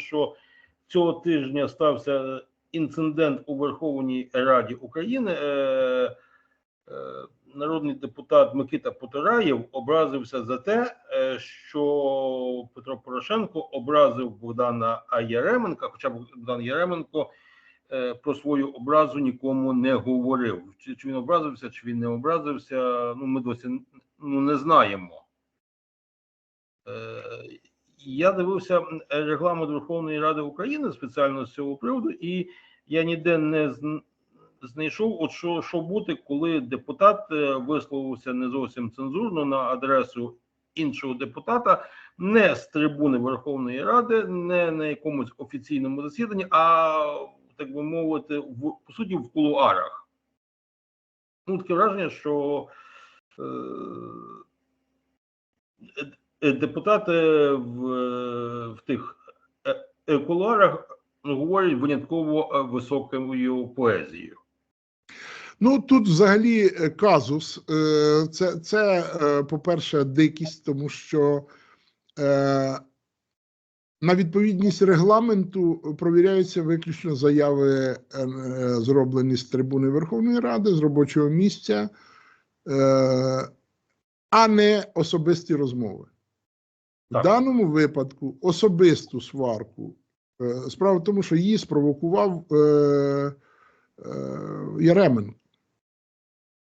що цього тижня стався інцидент у Верховній Раді України. Е, е, Народний депутат Микита Потураєв образився за те, е, що Петро Порошенко образив Богдана Яременка, хоча Богдан Яременко е, про свою образу нікому не говорив. Чи, він образився, чи він не образився, ну ми досі ну, не знаємо. Е, Я дивився регламент Верховної Ради України спеціально з цього приводу, і я ніде не знайшов, от що, що бути, коли депутат е, висловився не зовсім цензурно на адресу іншого депутата, не з трибуни Верховної Ради, не на якомусь офіційному засіданні, а так би мовити, в по суті, в кулуарах. Ну, таке враження, що е, е, депутати в, е, в тих е, е, кулуарах говорять винятково е, високою поезією. Ну тут взагалі е, казус. Е, Це, це е, по-перше, дикість, тому що е, на відповідність регламенту провіряються виключно заяви, е, е, зроблені з трибуни Верховної Ради, з робочого місця, е, а не особисті розмови. В даному випадку особисту сварку. е, Справа в тому, що її спровокував е, е, Яременко.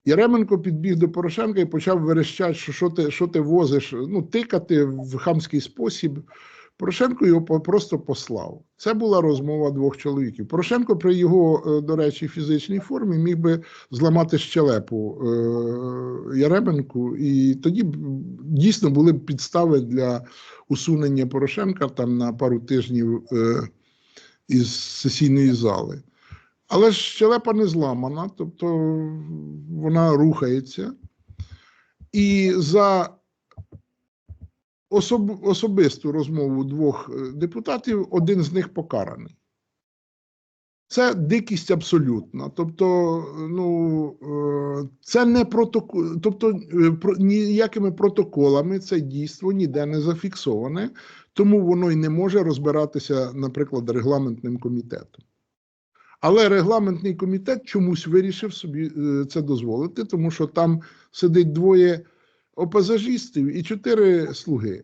Яременко підбіг до Порошенка і почав верещати, що що ти, що ти возиш, ну, тикати в хамський спосіб. Порошенко його просто послав. Це була розмова двох чоловіків. Порошенко при його, е, до речі, фізичній формі міг би зламати щелепу е, Яременку, і тоді дійсно були б підстави для усунення Порошенка там на пару тижнів е, із сесійної зали. Але щелепа не зламана, тобто вона рухається. І за особ, особисту розмову двох е, депутатів один з них покараний. Це дикість абсолютна. Тобто, ну, е, це не протокол, тобто е, ніякими протоколами це дійство ніде не зафіксоване, тому воно й не може розбиратися, наприклад, регламентним комітетом. Але регламентний комітет чомусь вирішив собі це дозволити, тому що там сидить двоє опазажістів і чотири слуги.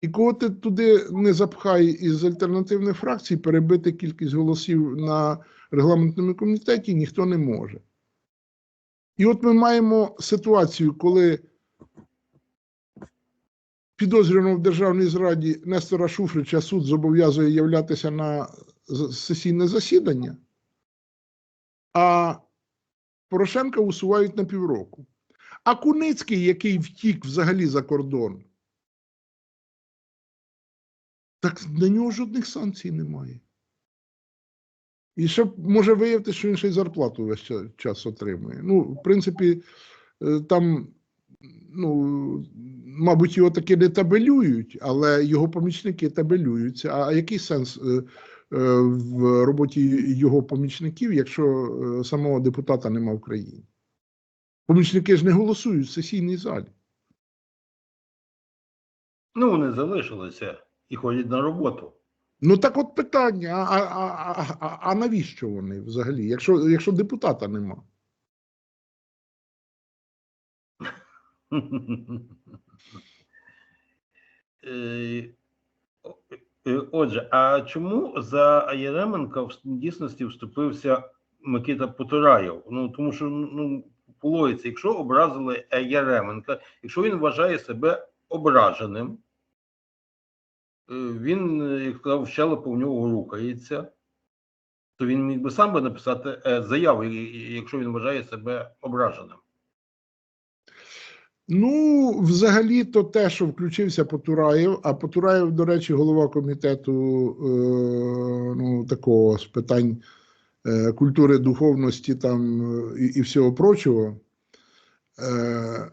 І кого ти туди не запхай із альтернативних фракцій, перебити кількість голосів на регламентному комітеті ніхто не може. І от ми маємо ситуацію, коли підозрюваного в державній зраді Нестора Шуфрича суд зобов'язує являтися на сесійне засідання, а Порошенка усувають на півроку. А Куницький, який втік взагалі за кордон, так на нього жодних санкцій немає. І ще може виявити, що він ще й зарплату весь час отримує. Ну, в принципі, е, там, ну, мабуть, його таки не табелюють, але його помічники табелюються. А який сенс е, е, в роботі його помічників, якщо самого депутата нема в країні? Помічники ж не голосують в сесійній залі. Ну, вони залишилися і ходять на роботу. Ну так от питання: а, а, а, а, а навіщо вони взагалі, якщо, якщо депутата нема? Е, е, Отже, а чому за Яременка в дійсності вступився Микита Потураєв? Ну тому що ну по якщо образили Яременка, якщо він вважає себе ображеним, е, він, е, як сказав, щелепа в нього рухається, то він міг би сам би написати е, заяву, якщо він вважає себе ображеним. Ну, взагалі, то те, що включився Потураєв, а Потураєв, до речі, голова комітету е, ну, такого з питань е, культури, духовності там е, і, і всього прочого. Е,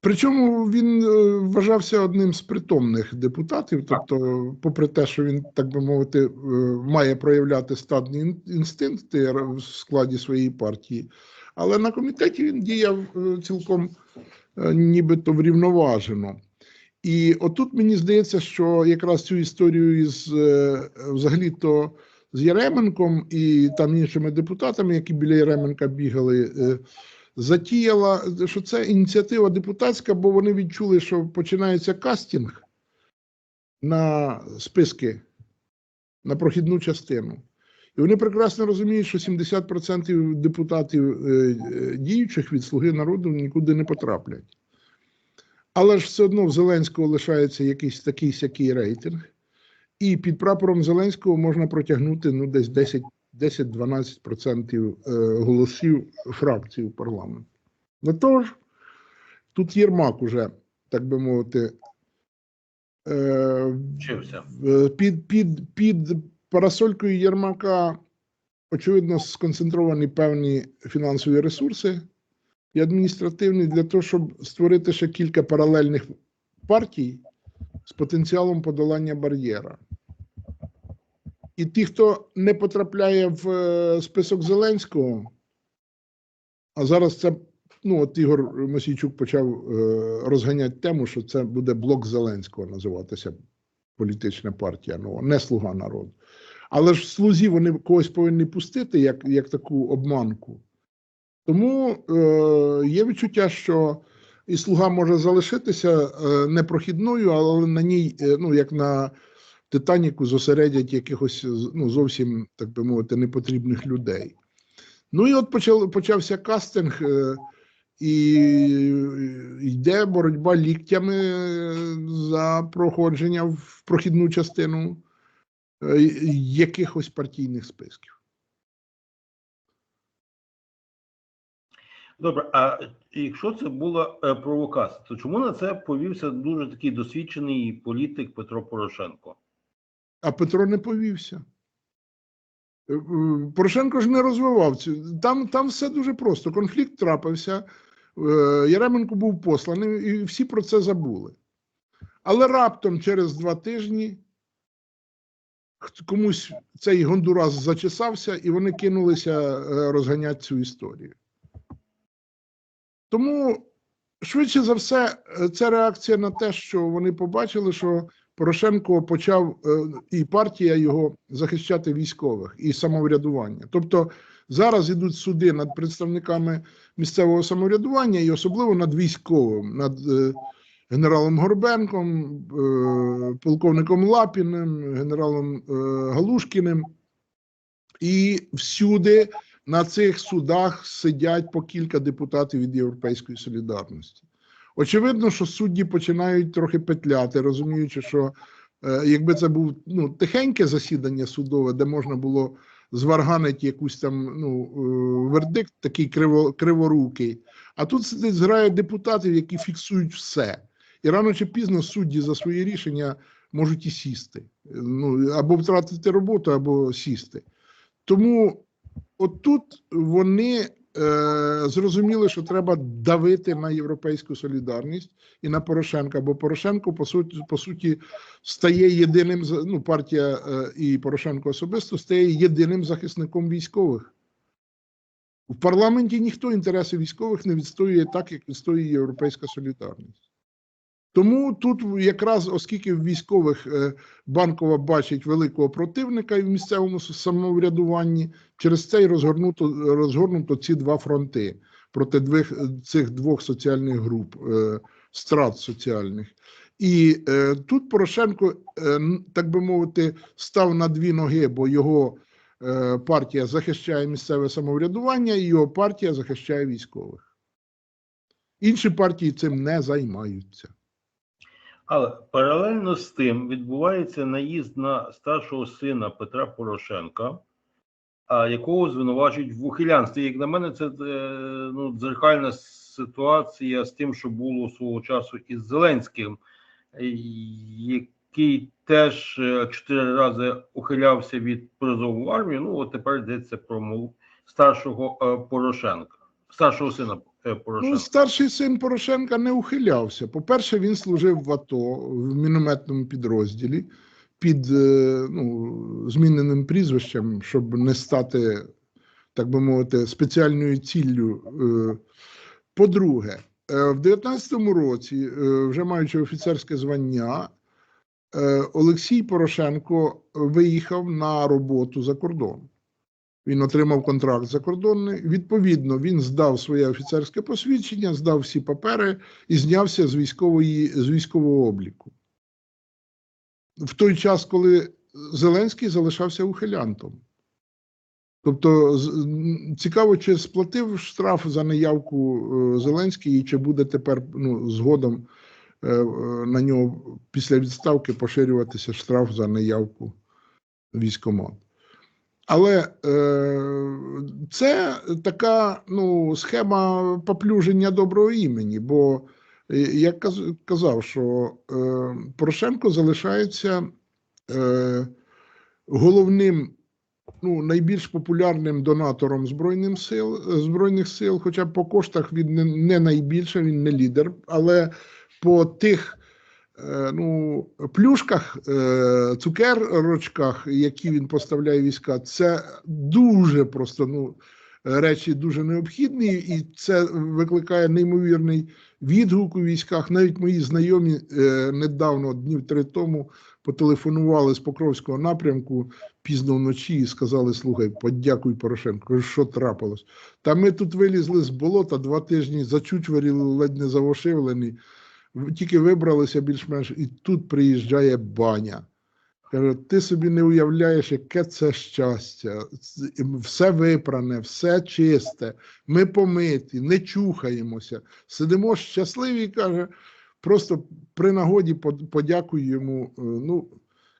причому він вважався одним з притомних депутатів, тобто, попри те, що він, так би мовити, має проявляти стадні інстинкти в складі своєї партії, але на комітеті він діяв цілком нібито врівноважено. І отут мені здається, що якраз цю історію із взагалі-то з Яременком і там іншими депутатами, які біля Яременка бігали, е, затіяла, що це ініціатива депутатська, бо вони відчули, що починається кастинг на списки на прохідну частину. І вони прекрасно розуміють, що 70% депутатів е, е, діючих від Слуги народу нікуди не потраплять. Але ж все одно в Зеленського лишається якийсь такий сякий рейтинг, і під прапором Зеленського можна протягнути ну, десь 10 10-12% е, голосів фракції в парламенті. Ну тож, тут Єрмак уже, так би мовити, е. Е, Під, під, під парасолькою Єрмака, очевидно, сконцентровані певні фінансові ресурси і адміністративні для того, щоб створити ще кілька паралельних партій з потенціалом подолання бар'єра. І ті, хто не потрапляє в е, список Зеленського, а зараз це, ну, от Ігор Мосійчук почав е, розганяти тему, що це буде блок Зеленського називатися політична партія нова, не слуга народу. Але ж в слузі вони когось повинні пустити як, як таку обманку. Тому е, є відчуття, що і слуга може залишитися е, непрохідною, але на ній, е, ну як на Титаніку, зосередять якихось ну, зовсім, так би мовити, непотрібних людей. Ну і от почав, почався кастинг. Е, і йде боротьба ліктями за проходження в прохідну частину е, якихось партійних списків. Добре, а якщо це була е, провокація, то чому на це повівся дуже такий досвідчений політик Петро Порошенко? А Петро не повівся. Е, е, Порошенко ж не розвивав цю. Там, там все дуже просто. Конфлікт трапився. Е, Яременко був посланий, і всі про це забули. Але раптом через два тижні комусь цей Гондурас зачесався, і вони кинулися розганяти цю історію. Тому, швидше за все, це реакція на те, що вони побачили, що Порошенко почав е, і партія його захищати військових і самоврядування. Тобто зараз ідуть суди над представниками місцевого самоврядування і особливо над військовим, над е, генералом Горбенком, е, полковником Лапіним, генералом Галушкіним. І всюди на цих судах сидять по кілька депутатів від Європейської солідарності. Очевидно, що судді починають трохи петляти, розуміючи, що е, якби це був ну, тихеньке засідання судове, де можна було зварганити якусь там ну, е, вердикт, такий криво, криворукий. А тут сидить зграя депутатів, які фіксують все. І рано чи пізно судді за свої рішення можуть і сісти. Ну, або втратити роботу, або сісти. Тому отут вони е, зрозуміли, що треба давити на європейську солідарність і на Порошенка, бо Порошенко по суті, по суті стає єдиним ну, партія е, і Порошенко особисто стає єдиним захисником військових. В парламенті ніхто інтереси військових не відстоює так, як відстоює Європейська солідарність. Тому тут якраз, оскільки в військових е, банкова бачить великого противника і в місцевому самоврядуванні, через це й розгорнуто, розгорнуто ці два фронти проти двох, цих двох соціальних груп, е, страт соціальних. І е, тут Порошенко, е, так би мовити, став на дві ноги, бо його е, партія захищає місцеве самоврядування, і його партія захищає військових. Інші партії цим не займаються. Але паралельно з тим відбувається наїзд на старшого сина Петра Порошенка, якого звинувачують в ухилянстві. Як на мене, це е, ну, дзеркальна ситуація з тим, що було свого часу із Зеленським, е, який теж е, чотири рази ухилявся від призову армію. Ну, от тепер йдеться про старшого Порошенка, старшого сина Порошенка. Ну, старший син Порошенка не ухилявся. По-перше, він служив в АТО в мінометному підрозділі під е, ну, зміненим прізвищем, щоб не стати, так би мовити, спеціальною ціллю. Е, По-друге, е, в 19-му році, е, вже маючи офіцерське звання, е, Олексій Порошенко виїхав на роботу за кордон. Він отримав контракт закордонний. Відповідно, він здав своє офіцерське посвідчення, здав всі папери і знявся з військової з військового обліку. В той час, коли Зеленський залишався ухилянтом. Тобто, цікаво, чи сплатив штраф за неявку е, Зеленський, і чи буде тепер ну, згодом е, е, на нього після відставки поширюватися штраф за неявку в військкомат. Але е, це така ну, схема поплюження доброго імені. Бо е, я казав, що е, Порошенко залишається е, головним, ну, найбільш популярним донатором Збройним сил, Збройних сил, хоча по коштах він не, найбільше, він не лідер, але по тих ну, плюшках, е, цукерочках, які він поставляє війська, це дуже просто ну, речі дуже необхідні, і це викликає неймовірний відгук у військах. Навіть мої знайомі е, недавно, днів три тому, потелефонували з Покровського напрямку пізно вночі і сказали: слухай, подякуй Порошенку. Кажу, що трапилось? Та ми тут вилізли з болота два тижні, зачучваріли, ледь не завошивлені. Тільки вибралися більш-менш, і тут приїжджає баня. Каже, ти собі не уявляєш, яке це щастя. Все випране, все чисте, ми помиті, не чухаємося. Сидимо щасливі, каже, просто при нагоді подякую йому. Е, Ну,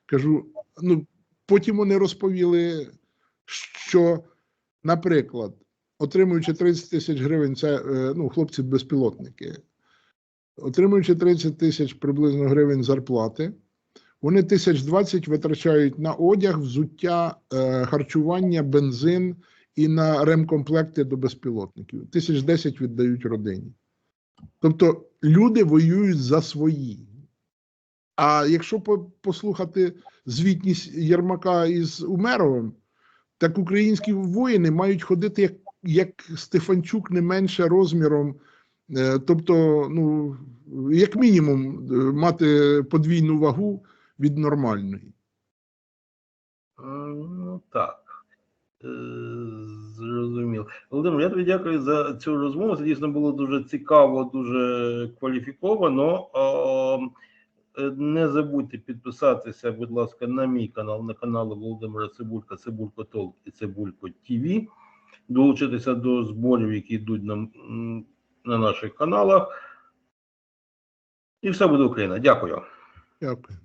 кажу, ну, потім вони розповіли, що, наприклад, отримуючи 30 тисяч гривень, це е, ну, хлопці-безпілотники, отримуючи 30 тисяч приблизно гривень зарплати, вони тисяч 20 витрачають на одяг, взуття, е, харчування, бензин і на ремкомплекти до безпілотників. Тисяч 10 віддають родині. Тобто люди воюють за свої. А якщо послухати звітність Єрмака із Умеровим, так українські воїни мають ходити як, як Стефанчук не менше розміром. Е, Тобто, ну, як мінімум, е, мати подвійну вагу від нормальної. Ну так. Е, Зрозуміло. Володимир, я тобі дякую за цю розмову. Це дійсно було дуже цікаво, дуже кваліфіковано. Е, Не забудьте підписатися, будь ласка, на мій канал, на канал Володимира Цибулька, Цибулько Толк і Цибулько ТВ. Долучитися до зборів, які йдуть на, м, на наших каналах. І все буде Україна. Дякую. Дякую.